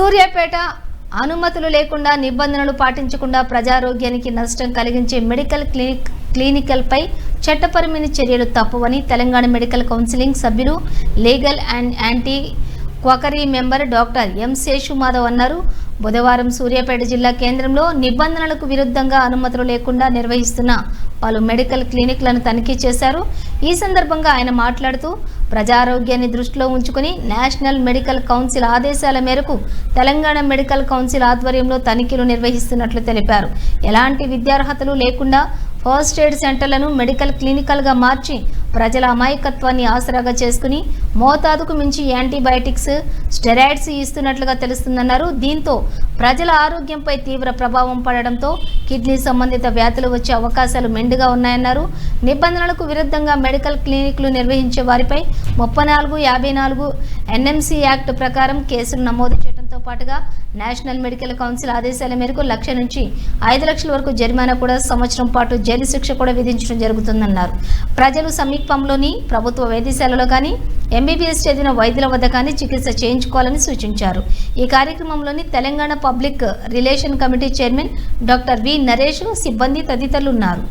సూర్యాపేట అనుమతులు లేకుండా నిబంధనలు పాటించకుండా ప్రజారోగ్యానికి నష్టం కలిగించే మెడికల్ క్లినిక్ క్లినికల్పై చట్టపరమైన చర్యలు తప్పవని తెలంగాణ మెడికల్ కౌన్సిలింగ్ సభ్యులు legal and anti quackery member doctor M Seshumadhav అన్నారు. బుధవారం సూర్యాపేట జిల్లా కేంద్రంలో నిబంధనలకు విరుద్ధంగా అనుమతులు లేకుండా నిర్వహిస్తున్న పలు మెడికల్ క్లినిక్లను తనిఖీ చేశారు. ఈ సందర్భంగా ఆయన మాట్లాడుతూ ప్రజారోగ్యాన్ని దృష్టిలో ఉంచుకుని నేషనల్ మెడికల్ కౌన్సిల్ ఆదేశాల మేరకు తెలంగాణ మెడికల్ కౌన్సిల్ ఆధ్వర్యంలో తనిఖీలు నిర్వహిస్తున్నట్లు తెలిపారు. ఎలాంటి విద్యార్హతలు లేకుండా ఫస్ట్ ఎయిడ్ సెంటర్లను మెడికల్ క్లినికల్గా మార్చి ప్రజల అమాయకత్వాన్ని ఆసరాగా చేసుకుని మోతాదుకు మించి యాంటీబయాటిక్స్ స్టెరాయిడ్స్ ఇస్తున్నట్లుగా తెలుస్తుందన్నారు. దీంతో ప్రజల ఆరోగ్యంపై తీవ్ర ప్రభావం పడడంతో కిడ్నీ సంబంధిత వ్యాధులు వచ్చే అవకాశాలు మెండుగా ఉన్నాయన్నారు. నిబంధనలకు విరుద్ధంగా మెడికల్ క్లినిక్లు నిర్వహించే వారిపై ముప్పై నాలుగు యాభై నాలుగు ఎన్ఎంసీ యాక్ట్ ప్రకారం కేసులు నమోదు చేయడం చేయడంతో పాటుగా నేషనల్ మెడికల్ కౌన్సిల్ ఆదేశాల మేరకు లక్ష నుంచి ఐదు లక్షల వరకు జరిమానా కూడా సంవత్సరం పాటు జైలు శిక్ష కూడా విధించడం జరుగుతుందన్నారు. ప్రజలు సమీపంలోని ప్రభుత్వ వైద్యశాలలో కానీ ఎంబీబీఎస్ చదివిన వైద్యుల వద్ద కానీ చికిత్స చేయించుకోవాలని సూచించారు. ఈ కార్యక్రమంలోని Telangana public relation committee chairman doctor V Naresh సిబ్బంది తదితరులు ఉన్నారు